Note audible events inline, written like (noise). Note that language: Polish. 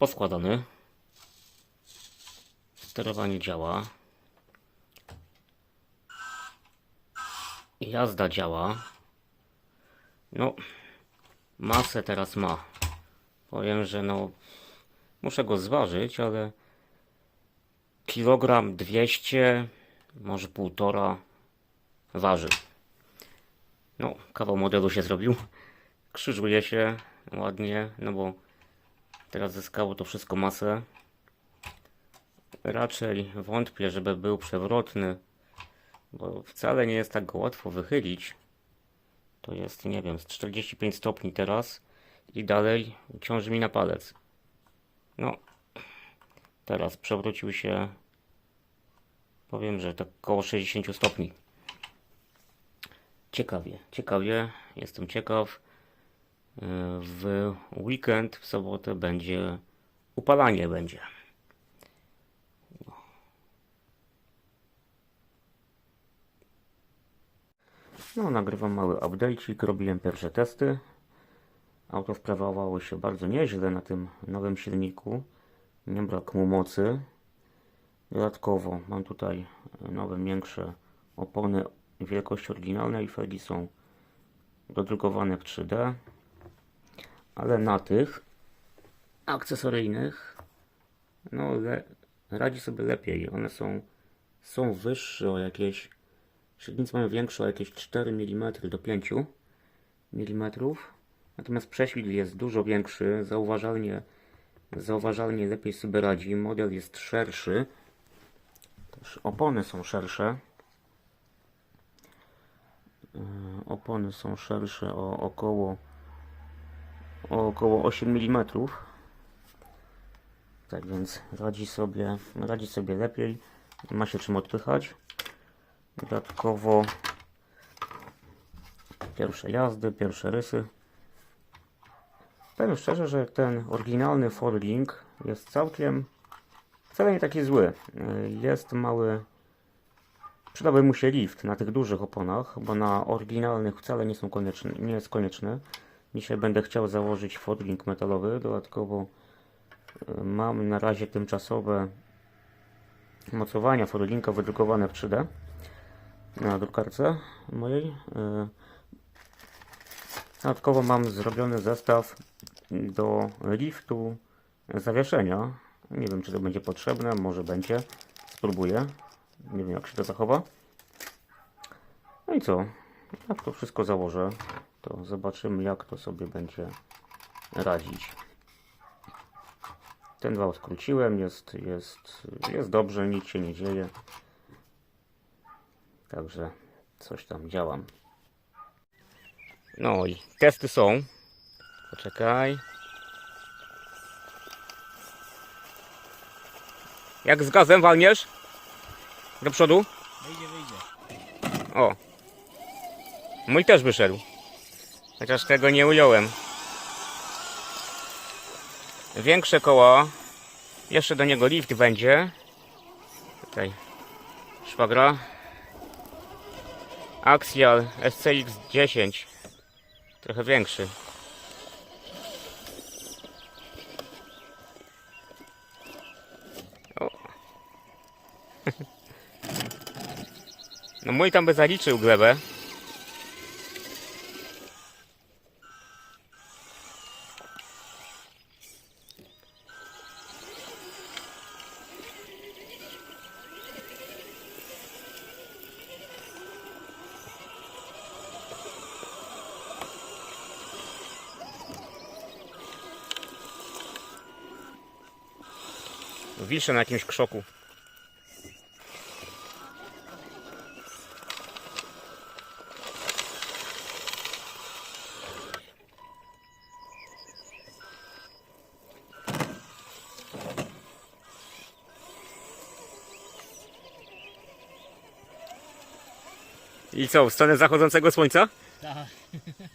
poskładany. Sterowanie działa. Jazda działa. No, masę teraz ma. Powiem, że no, muszę go zważyć, ale kilogram 200, może półtora waży. No, kawał modelu się zrobił. Krzyżuje się ładnie, no bo teraz zyskało to wszystko masę. Raczej wątpię, żeby był przewrotny, bo wcale nie jest tak go łatwo wychylić. To jest, nie wiem, z 45 stopni teraz i dalej ciąży mi na palec. No, teraz przewrócił się, powiem, że tak około 60 stopni. Ciekawie, ciekawie, jestem ciekaw. W weekend, w sobotę będzie upalanie będzie. No, nagrywam mały update'ik, robiłem pierwsze testy. Auto sprawowało się bardzo nieźle na tym nowym silniku. Nie brak mu mocy. Dodatkowo mam tutaj nowe, większe opony wielkości oryginalnej. Felgi są dodrukowane w 3D. Ale na tych akcesoryjnych no radzi sobie lepiej. One są, są wyższe o jakieś Średnice mają większe o jakieś 4 mm do 5 mm. Natomiast prześwit jest dużo większy, zauważalnie, zauważalnie lepiej sobie radzi. Model jest szerszy. Też opony są szersze. Yy, Opony są szersze o około, około 8 mm. Tak więc radzi sobie, radzi sobie lepiej. Ma się czym odpychać. Dodatkowo pierwsze jazdy, pierwsze rysy. Powiem szczerze, że ten oryginalny Forlink jest całkiem wcale nie taki zły. Jest mały. Przydałby mu się lift na tych dużych oponach, bo na oryginalnych wcale nie są konieczne, nie jest konieczny. Dzisiaj będę chciał założyć Forlink metalowy. Dodatkowo yy, mam na razie tymczasowe mocowania Forlinka wydrukowane w 3D na drukarce mojej. Yy, Dodatkowo mam zrobiony zestaw do liftu zawieszenia. Nie wiem, czy to będzie potrzebne, może będzie. Spróbuję. Nie wiem, jak się to zachowa. No i co? Jak to wszystko założę, to zobaczymy, jak to sobie będzie radzić. Ten wał skróciłem, jest, jest, jest dobrze, nic się nie dzieje. Także coś tam działam. No i testy są. Poczekaj. Jak z gazem walniesz? Do przodu? Wyjdzie, wyjdzie. O. Mój też wyszedł. Chociaż tego nie ująłem. Większe koło. Jeszcze do niego lift będzie. Tutaj szwagra. Axial SCX 10. Trochę większy. O. (laughs) No mój tam by zaliczył glebę. Wiszę na jakimś krzoku. I co, w stronę zachodzącego słońca? Tak. (laughs)